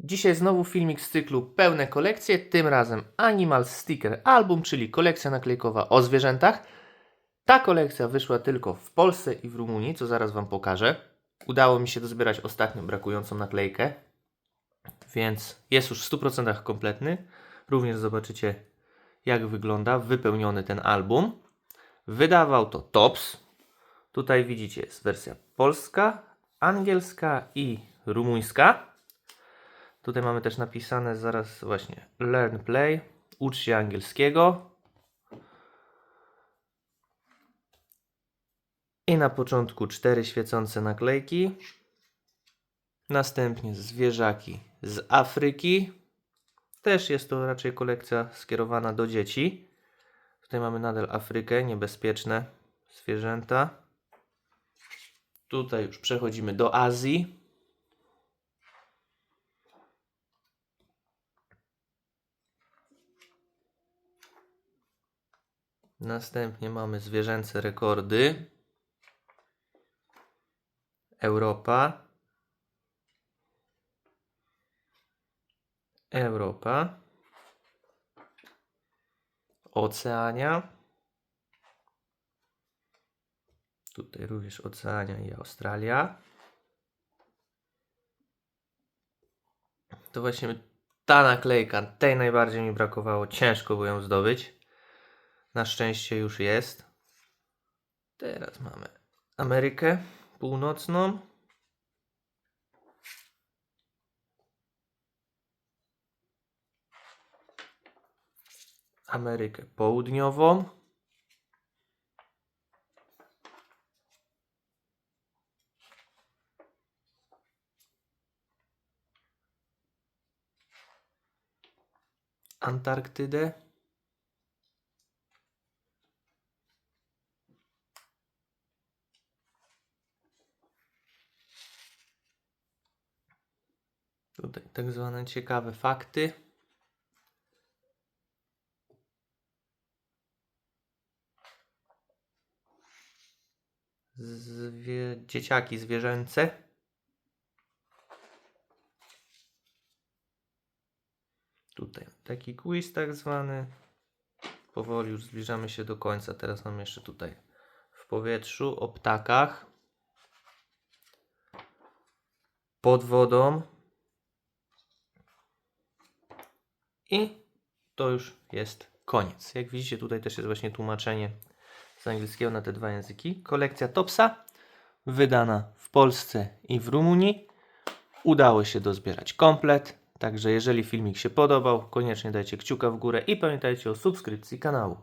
Dzisiaj znowu filmik z cyklu Pełne kolekcje, tym razem Animal Sticker Album, czyli kolekcja naklejkowa o zwierzętach. Ta kolekcja wyszła tylko w Polsce i w Rumunii, co zaraz Wam pokażę. Udało mi się dozbierać ostatnią brakującą naklejkę, więc jest już w 100% kompletny. Również zobaczycie, jak wygląda wypełniony ten album. Wydawał to Tops. Tutaj widzicie, jest wersja polska, angielska i rumuńska. Tutaj mamy też napisane zaraz właśnie Learn Play, ucz się angielskiego. I na początku cztery świecące naklejki. Następnie zwierzaki z Afryki. Też jest to raczej kolekcja skierowana do dzieci. Tutaj mamy nadal Afrykę, niebezpieczne zwierzęta. Tutaj już przechodzimy do Azji. Następnie mamy zwierzęce rekordy. Europa. Europa. Oceania. Tutaj również Oceania i Australia. To właśnie ta naklejka, tej najbardziej mi brakowało. Ciężko było ją zdobyć. Na szczęście już jest. Teraz mamy Amerykę Północną. Amerykę Południową. Antarktydę. Tutaj tak zwane ciekawe fakty. Zwie... Dzieciaki zwierzęce. Tutaj taki quiz tak zwany. Powoli już zbliżamy się do końca. Teraz mam jeszcze tutaj w powietrzu o ptakach. Pod wodą. I to już jest koniec. Jak widzicie, tutaj też jest właśnie tłumaczenie z angielskiego na te dwa języki. Kolekcja Topsa, wydana w Polsce i w Rumunii. Udało się dozbierać komplet. Także jeżeli filmik się podobał, koniecznie dajcie kciuka w górę i pamiętajcie o subskrypcji kanału.